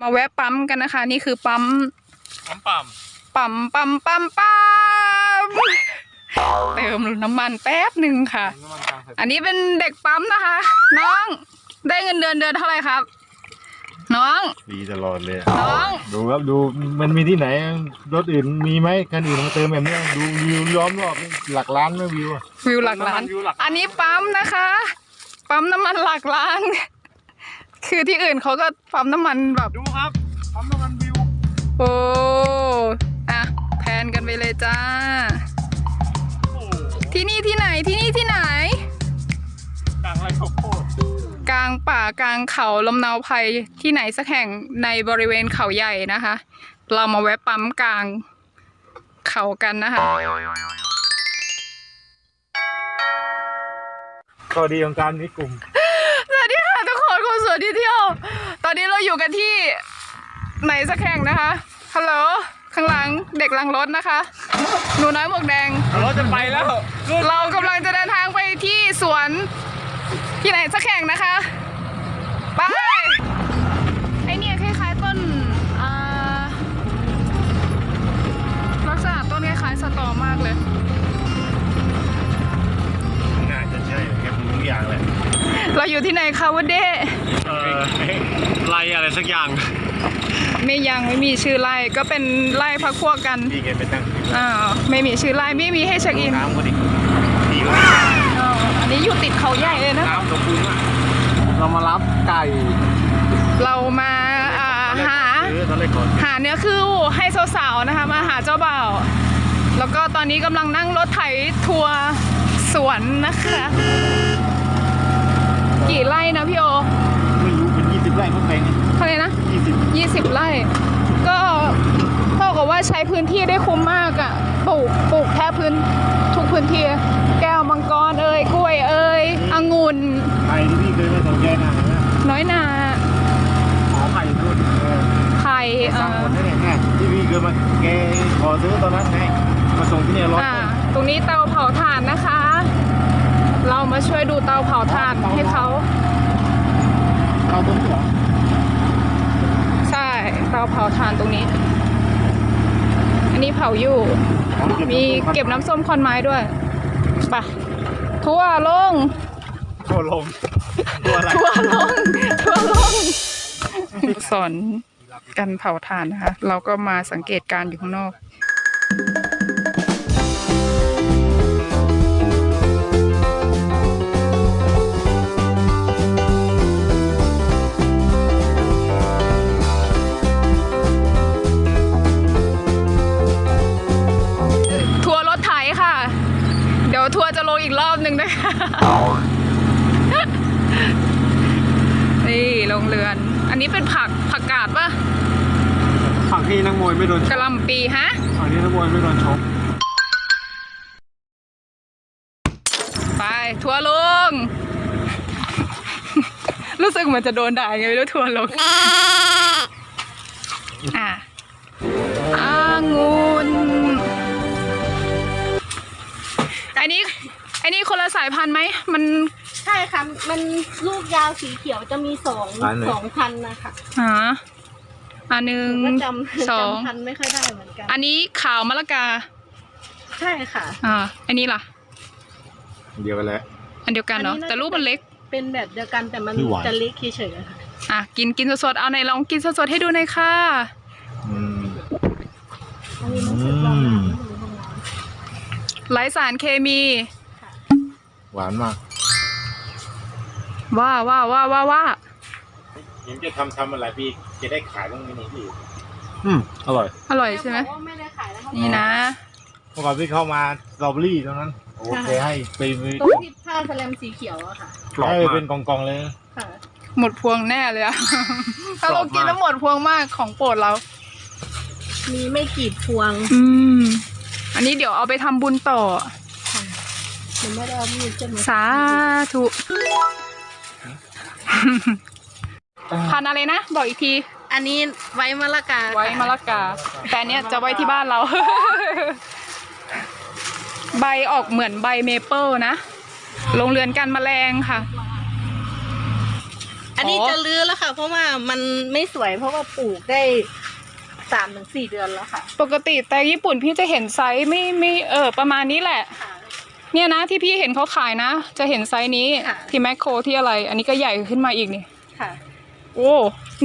มาแวะปั๊มกันนะคะ นี่คือปั๊มปั๊มปั๊มปั๊มปั๊มปั๊มปั๊มเติมน้ำมันแป๊บหนึ่งค่ะน้ำมันกลางใส่อันนี้เป็นเด็กปั๊มนะคะ น้องได้เงินเดือนเดือนเท่าไหร่ครับ น้อง ดีตลอดเลยน้อง ดูครับดูมันมีที่ไหนรถอื่นมีไหมคันอื่นมาเติมแบบนี้ดูวิวล้อมรอบนี่หลักล้านไหม่วิวอะวิวหลักล้านวิวหลักอันนี้ปั๊มนะคะ ปั๊มน้ำมันหลักล้าน คือที่อื่นเขาก็ปั๊มน้ำมันแบบ ดูครับปั๊มน้ำมันวิวโอ้อะแพนกันไปเลยจ้า โอ้โหที่นี่ที่ไหนที่นี่ที่ไหน กลางไรข้าวโพดกลางป่ากลางเขาลมหนาวภัยที่ไหนสักแห่งในบริเวณเขาใหญ่นะคะ เรามาแวะปั๊มกลางเขากันนะคะ ข้อดีของการมีกลุ่ม ที่เที่ยว ตอนนี้เราอยู่กันที่ไหนสักแห่งนะคะ ฮัลโหล ข้างหลังเด็กหลังรถนะคะ หนูน้อยหมวกแดง เราจะไปแล้วขึ้นเรากำลังจะเดินทางไปที่สวนที่ไหนสักแห่งนะคะ ไป ไอเนี่ยคล้ายๆต้นอ่าลักษณะต้นคล้ายๆสตอมากเลย น่าจะใช่แกรู้ทุกอย่างเลยเราอยู่ที่ไหนคะวันเด้เออไรอะไร สักอย่าง ไม่ยังไม่มีชื่อไร่ก็เป็นไร่พักพวกกันพี่แกไปตั้งอ่าไม่มีชื่อไร่ไม่มีให้เช็คอินน้ำก็ดิดีก็อ่าอันนี้อยู่ติดเขาใหญ่เลยนะน้ำสมบูรณ์มากเรามารับไก่ เรามาอ่าหาซื้อตอนแรกก่อนหาเนื้อคู่ให้สาวๆนะคะ มาหาเจ้าบ่าวแล้วก็ตอนนี้กำลังนั่งรถไถทัวร์สวนนะคะ กี่ไร่นะพี่โอ ไม่รู้เป็นยี่สิบไร่เขาแพง เท่าไหร่นะยี่สิบ20 ไร่ ก็เท่ากับว่าใช้พื้นที่ได้คุ้มมากอะ่ะปลูกปลูกแค่พื้นทุกพื้นที่แก้วมังกรเอ่ยกล้วยเอ่ยองุ่นใครที่พี่เคยมาสนใจนะเห็นไหมน้อยนาขอไข่ทุนเออไผ่สเอ่ร้างหมอดได้ไงที่พี่เคยมาแกขอซื้อตอนนั้นไงมาส่งที่เนี่ยรถอ่าตรงนี้เตาเผาถ่านนะคะ เรามาช่วยดูเตาเผาถ่านให้เขาเอาต้นเหรอใช่ เตาเผาถ่านตรงนี้ อันนี้เผาอยู่ มีเก็บน้ำส้มคอนไม้ด้วยไปทั่วลงโคลงตัวอะไรทั่วลง ทั่วลง สอนกันเผาถ่านนะคะ เราก็มาสังเกตการณ์อยู่ข้างนอก ไม่โดนชกะกหล่ำปีฮะฝั่งที่นักมวยไม่โดนชกไปทัวร์ลง รู้สึกเหมือนจะโดนด่าไงไม่รู้ทัวร์ลง อะอางุ่นอันนี้อันนี้คนละสายพันธุ์ไหมมัน ใช่ค่ะ มันลูกยาวสีเขียวจะมีสองสองพันนะคะ หา อันหนึ่งหนูก็จำสองจำพันไม่ค่อยได้เหมือนกัน อันนี้ขาวมะละกา ใช่ค่ะ อ่า อันนี้ล่ะ เดียวกันแหล้วอันเดียวกันเนาะอันนี้น่าแต่รูปมันเล็ก เป็นแบบเดียวกันแต่มันคือหวานจะเล็กเฉยๆค่ะอะกินกินสดๆเอาไหนลองกินสดๆให้ดูหน่อยค่ะ อืม อันนี้มันสุดลองน้ำให้ดูห้องน้ไร้สารเคมี หวานมากว่าว่าว่าว่าว่าเห็นจะทำทำอะไรพี่ จะได้ขายบ้างไหมนี่พี่อืมอร่อยอร่อยำใช่ไหมบอกว่าไม่ได้ขายแล้วเขานี่นะเมื่อก่อนพี่เข้ามาสตรอเบอรี่ตรงนั้นโอเคให้ไปไปตรงที่ผ้าแสลมสีเขียวอะค่ะกรอบให้มากเป็นกองๆเลยนะค่ะหมดพวงแน่เลยอะ ถ้าเรากินแล้วหมดพวงมากของโปรดเรา มีไม่กี่พวงอืม อันนี้เดี๋ยวเอาไปทำบุญต่อค่ะหนูไม่ได้เอามีดจะมาสาธุ พันธุ์อะไรนะ บอกอีกที อันนี้ไว้มะละกาไว้มะละกา แต่อันเนี้ยจะไว้ที่บ้านเรา ใบออกเหมือนใบเมเปิลนะโรงเรือนกันแมลงค่ะ อันนี้จะลื้อแล้วค่ะ เพราะว่ามันไม่สวยเพราะว่าปลูกได้สามถึงสี่เดือนแล้วค่ะ ปกติแต่ญี่ปุ่นพี่จะเห็นไซส์ไม่ไม่เออประมาณนี้แหละ เนี่ยนะที่พี่เห็นเขาขายนะ จะเห็นไซส์นี้ค่ะที่แมคโครที่อะไร อันนี้ก็ใหญ่ขึ้นมาอีกนี่ค่ะ โอ้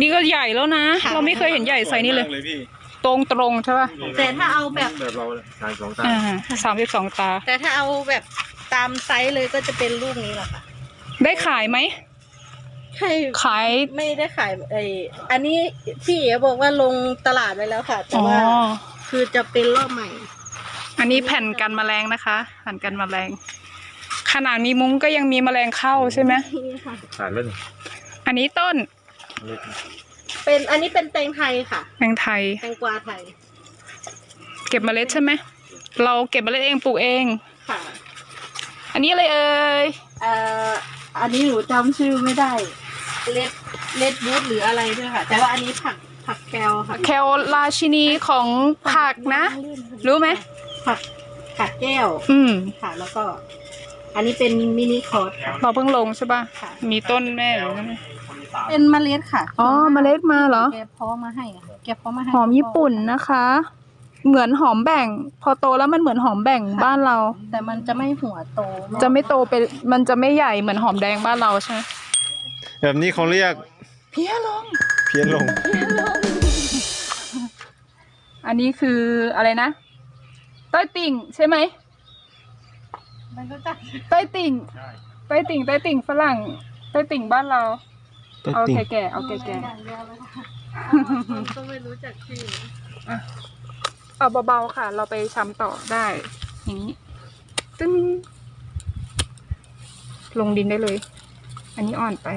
นี่ก็ใหญ่แล้วนะ ค่ะ เราไม่เคยเห็นใหญ่ไซส์นี้เลยเลยพี่ตรงตรงๆใช่ป่ะแต่ถ้าเอาแบบ แบบเราเลยชายสองตาอ่าสามสิบสองตา แต่ถ้าเอาแบบตามไซส์เลยก็จะเป็นลูกนี้แหละค่ะได้ขายไหม ใช่ขาย ไม่ได้ขายไออันนี้พี่เอ๋บอกว่าลงตลาดไว้แล้วค่ะ แต่อ๋อ ว่าคือจะเป็นรอบใหม่ อันนี้แผ่นกันแมลงนะคะแผ่นกันแมลง ขนาดมีมุ้งก็ยังมีแมลงเข้าใช่ไหม นี่ค่ะ ขาดแล้วนี่อันนี้ต้น เล็กเป็นอันนี้เป็นแตงไทยค่ะ แตงไทย แตงกวาไทย เก็บเมล็ดใช่ไหม เราเก็บเมล็ดเองปลูกเอง ค่ะ อันนี้อะไรเอ่ยเอ่ออันนี้หนูจำชื่อไม่ได้ เลดเลดบูธหรืออะไรด้วยค่ะ แต่ว่าอันนี้ผักผักแคลค่ะแคลราชินีของผักนะ รู้ไหม ผักผักแก้วอืม ค่ะ แล้วก็ อันนี้เป็นมินิคอร์สค่ะ เราเพิ่งลงใช่ป่ะ ค่ะ มีต้นแม่อยู่นั่น เป็นเมล็ดค่ะอ๋อเมล็ดมาเหรอ แกเพาะมาให้ค่ะแกเพาะมาให้หอมญี่ปุ่นนะคะ เหมือนหอมแบ่ง พอโตแล้วมันเหมือนหอมแบ่งบ้านเรา แต่มันจะไม่หัวโตจะไม่โตเป็นมันจะไม่ใหญ่เหมือนหอมแดงบ้านเราใช่ไหมแบบนี้เขาเรียกเพี้ยลง เพี้ยนลง อันนี้คืออะไรนะต้อยติ่งใช่ไหมมันก็จะต้อยติ่งต้อยติ่งต้อยติ่งฝรั่งต้อยติ่งบ้านเรา เอาแก่ๆเอาแก่อย่างเดียวเลยค่ะก็ไม่รู้จักชื่อๆเอาเบาๆค่ะ เราไปชำต่อได้ อย่างนี้ ตึ้งลงดินได้เลย อันนี้อ่อนไป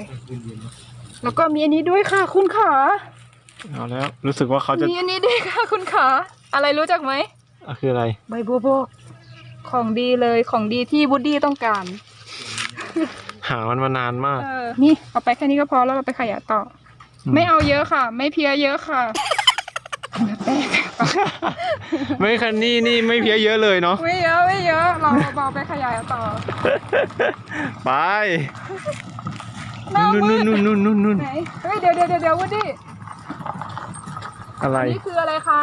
แล้วก็มีอันนี้ด้วยค่ะ คุณขา เอาแล้วรู้สึกว่าเขาจะมีอันนี้ด้วยค่ะ คุณขา อะไรรู้จักไหม อะคืออะไร ใบบัวบกของดีเลยของดีที่บูดดี้ต้องการ หามันมานานมาก เออ นี่เอาไปแค่นี้ก็พอแล้วเราไปขยะต่ออม ไม่เอาเยอะค่ะ ไม่เพียเยอะค่ะแป้งไม่คันนี่นี่ไม่เพี้ยเยอะเลยเนาะ ไม่เยอะไม่เยอะเราเบาๆไปขยายต่อไปหน้านู่นมืนู่ดนนู่นนู่นนู่นไหนเฮ้ยเดี๋ยวเดี๋ยวเดี๋ยวเดี๋ยววูดดี้อะไร นี่คืออะไรคะ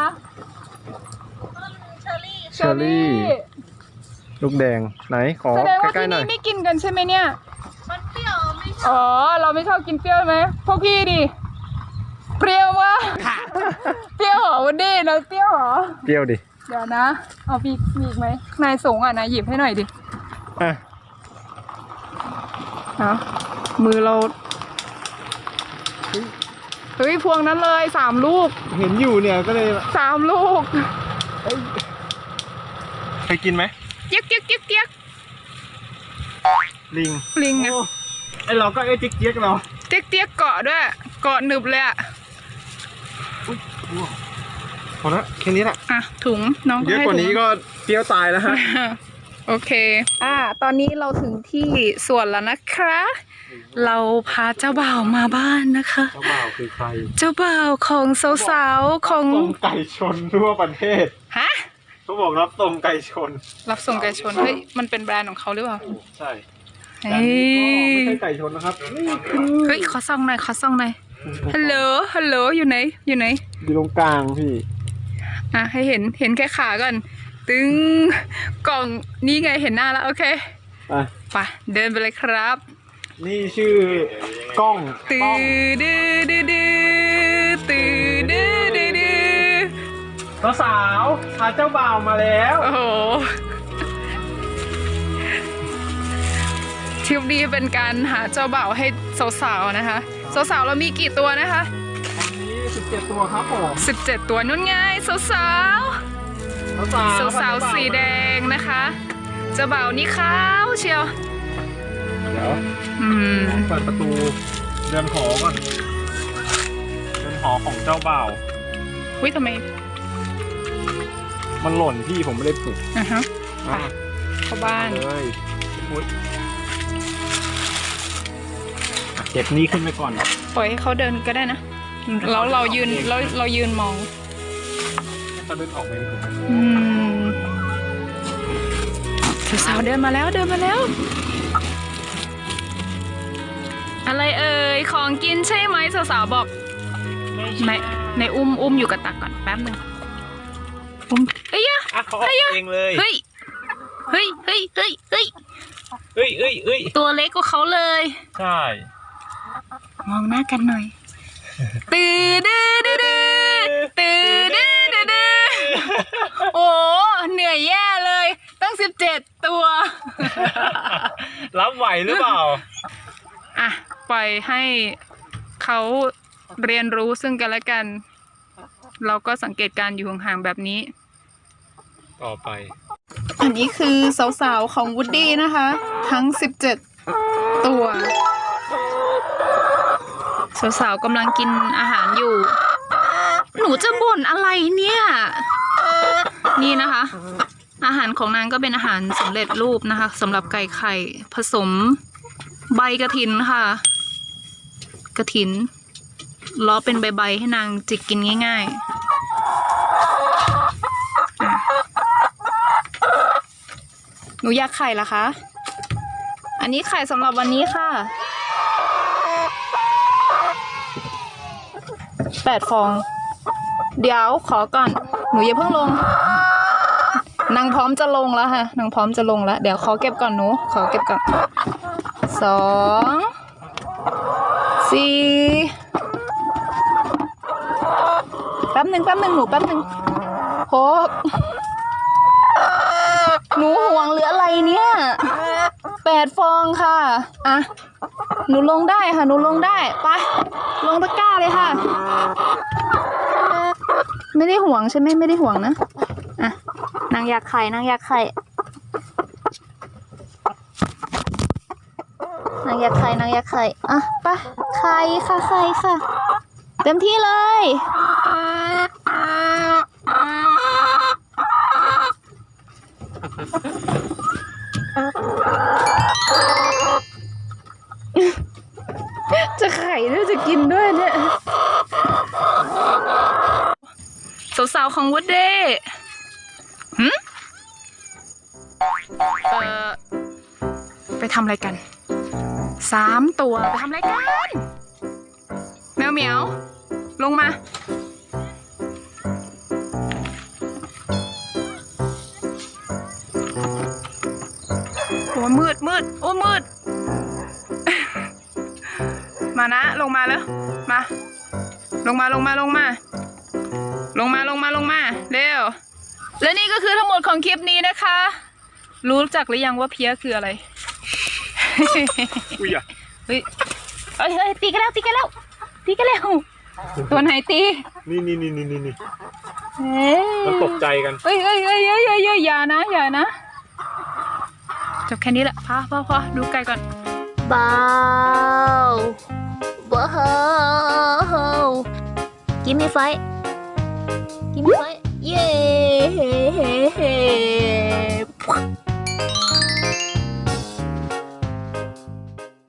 เชอรี่เชอรี่ ลูกแดงไหนขอแสดงว่าใกล้ที่ๆหน่นี่อย ไม่กินกันใช่ไหมเนี่ย อ๋อ เราไม่ชอบกินเปรี้ยวไหมพวกพี่ดิเปรี้ยววะเปรี้ยวเหรอวูดดี้นะเปรี้ยวเหรอเปรี้ยวดิ เดี๋ยวนะ เอามีมีอีกไหมนายสงอะนะหยิบให้หน่อยดิอะเอามือเราเฮ้ยพวงนั้นเลยสามลูกเห็นอยู่เนี่ยก็เลยสามลูกเคยกินไหมเจี๊ยกเจี๊ยกเจี๊ยกเจี๊ยกลิงลิงอะ ไอเราก็ไอจิ๊กเจี๊ยกเราเจี๊ยกเจี๊ยกเกาะด้วย เกาะหนึบเลยอะพอละแค่นี้แหละอะถุงน้องเยอะให้กว่านี้ถุงก็เปรี้ยวตายแล้วฮะโอเค อ่า ตอนนี้เราถึงที่สวนแล้วนะคะ เราพาเจ้าบ่าวมาบ้านนะคะ เจ้าบ่าวคือใคร เจ้าบ่าวของสาวๆของส่งไก่ชนทั่วประเทศ ฮะเขาบอกรับส่งไก่ชน รับส่งไก่ชน เฮ้ย มันเป็นแบรนด์ของเขาหรือเปล่า ใช่เฮ้ แต่อันนี้ก็ไม่ยใช่ไก่ชนนะครับเฮ้ยขอส่องหน่อยขอส่องหน่อยฮัลโหลฮัลโหลอยู่ไหน อยู่ไหน อยู่ตรงกลางพี่ อะให้เห็นเห็นแค่ขาก่อน ตึงกล่องนี่ไงเห็นหน้าแล้วโอเคไปไปเดินไปเลยครับ นี่ชื่อกล้องตื้กล้อองดื้อดื้อดื้อตื้อดื้อดื้อดื้อสาวๆพาเจ้าบ่าวมาแล้ว โอ้โห ริปนี้เป็นการหาเจ้าบ่าวให้สาวๆนะคะสาวๆเรามีกี่ตัวนะคะ อันนี้17ตัวครับผม17 ตัวนุ่นไงสาวสาวๆสาวๆสีแดงนะคะเจ้าบ่าวนี่ขาวเชียวเดี๋ยวอืมเปิดประตูเรือนหอก่อนเรือนหอของเจ้าบ่าววิทำไมมันหล่นพี่ผมไม่ได้ปลุกอะฮะอะเข้าบ้าน เลยอุ๊ย เก็บนี้ขึ้นไปก่อน ปล่อยให้เขาเดินก็ได้นะแล้วเรายืนเราเรายืนมองถ้าเดินออกไปผมอืมสาวๆเดินมาแล้วเดินมาแล้ว อะไรเอ่ยของกินใช่ไหมสาวๆบอกในในอุ้มอุ้มอยู่กับตักก่อนแป๊บหนึ่งอุ้มเอ้ยอะอะเขาออกเองเลยเฮ้ยเฮ้ยเฮ้ยเฮ้ยเฮ้ยเอ้ยเอ้ยเอ้ยตัวเล็กกว่าเขาเลย ใช่ มองหน้ากันหน่อย ตื่นดื้อดื้อดื้อตื่นดื้อดื้อดื้อโอ้เหนื่อยแย่เลย ตั้งสิบเจ็ดตัว รับไหวหรือเปล่า อะ ปล่อยให้เขาเรียนรู้ซึ่งกันและกัน เราก็สังเกตการณ์อยู่ห่างๆแบบนี้ ต่อไป อันนี้คือสาวๆของวูดดี้นะคะ ทั้ง 17 ตัว สาวๆกำลังกินอาหารอยู่ หนูจะบ่นอะไรเนี่ย นี่นะคะ อาหารของนางก็เป็นอาหารสำเร็จรูปนะคะสำหรับไก่ไข่ผสมใบกระถินค่ะ กระถินล้อเป็นใบๆให้นางจิกกินง่ายๆ หนูอยากไข่ละคะ อันนี้ไข่สำหรับวันนี้ค่ะ แปดฟอง เดี๋ยวขอก่อน หนูอย่าเพิ่งลง นางพร้อมจะลงแล้วค่ะนางพร้อมจะลงแล้ว เดี๋ยวขอเก็บก่อนหนู ขอเก็บก่อนสองสี่แป๊บหนึ่งแป๊บหนึ่งหนูแป๊บหนึ่งหกหนูห่วงหรืออะไรเนี่ยแปดฟองค่ะ อะ หนูลงได้ค่ะ หนูลงได้ ไป ลงตะกร้าเลยค่ะ ไม่ได้ห่วงใช่ไหมไม่ได้ห่วงนะอะนางอยากไข่นางอยากไข่นางอยากไข่นางอยากไข่อะไปไข่ค่ะไข่ค่ะ เต็มที่เลย สาวๆของวูดเด้หืมเอ่อไปทำอะไรกันสามตัวไปทำอะไรกันแมวเหมียว ลงมา โอ้ยมืดมืดโอ้มืด มานะ ลงมาแล้ว มา ลงมาลงมาลงมา ลงมาลงมาลงมาเร็วและนี่ก็คือทั้งหมดของคลิปนี้นะคะ รู้จักหรือยังว่าเพี้ยคืออะไรอุ้ยอะเฮ้ยเฮ้ยเฮ้ยตีกันแล้วตีกันแล้วตีกันแล้วตัวไหนตีนี่นี่นี่นี่นี่เฮ้ยมันตกใจกันเฮ้ยเฮ้ยเฮ้ยเฮ้ยเฮ้ยเฮ้ยอย่านะอย่านะจบแค่นี้แหละพอพอพอดูไกลก่อนเบาเบา Give me five Give me one. Yay!